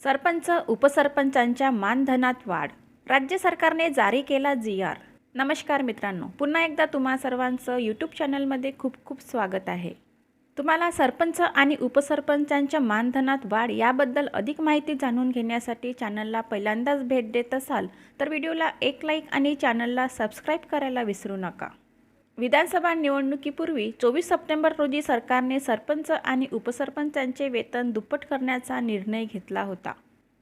सरपंच उपसरपंचांच्या मानधनात वाढ. राज्य सरकारने जारी केला जी आर. नमस्कार मित्रांनो पुन्हा एकदा तुम्हा सर्वांचं यूट्यूब चॅनलमध्ये खूप खूप स्वागत आहे. तुम्हाला सरपंच आणि उपसरपंचांच्या मानधनात वाढ याबद्दल अधिक माहिती जाणून घेण्यासाठी चॅनलला पहिल्यांदाच भेट देत असाल तर व्हिडिओला एक लाईक आणि चॅनलला सबस्क्राईब करायला विसरू नका. विधानसभा निवडणुकीपूर्वी चोवीस सप्टेंबर रोजी सरकारने सरपंच आणि उपसरपंचांचे वेतन दुप्पट करण्याचा निर्णय घेतला होता.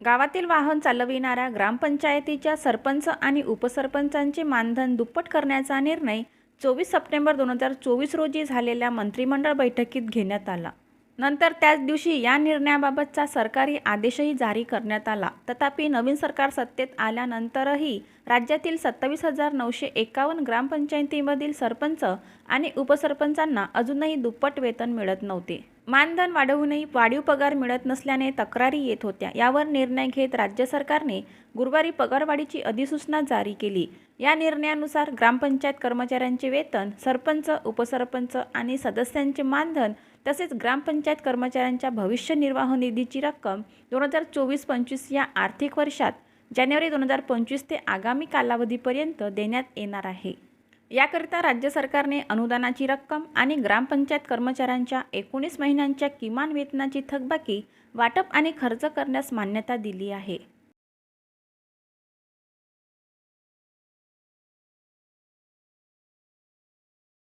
गावातील वाहन चालविणाऱ्या ग्रामपंचायतीच्या सरपंच आणि उपसरपंचांचे मानधन दुप्पट करण्याचा निर्णय चोवीस सप्टेंबर दोन हजार चोवीस रोजी झालेल्या मंत्रिमंडळ बैठकीत घेण्यात आला. नंतर त्याच दिवशी या निर्णयाबाबतचा सरकारी आदेशही जारी करण्यात आला. तथापि नवीन सरकार सत्तेत आल्यानंतरही राज्यातील सत्तावीस हजार नऊशे एकावन्न ग्रामपंचायतीमधील सरपंच आणि उपसरपंचांना अजूनही दुप्पट वेतन मिळत नव्हते. मानधन वाढवूनही वाढीव पगार मिळत नसल्याने तक्रारी येत होत्या. यावर निर्णय घेत राज्य सरकारने गुरुवारी पगारवाढीची अधिसूचना जारी केली. या निर्णयानुसार ग्रामपंचायत कर्मचाऱ्यांचे वेतन सरपंच उपसरपंच आणि सदस्यांचे मानधन तसेच ग्रामपंचायत कर्मचाऱ्यांच्या भविष्य निर्वाह निधीची रक्कम दोन हजार चोवीस पंचवीस या आर्थिक वर्षात जानेवारी दोन हजार पंचवीस ते आगामी कालावधीपर्यंत देण्यात येणार आहे. याकरिता राज्य सरकारने अनुदानाची रक्कम आणि ग्रामपंचायत कर्मचाऱ्यांच्या एकोणीस महिन्यांच्या किमान वेतनाची थकबाकी वाटप आणि खर्च करण्यास मान्यता दिली आहे.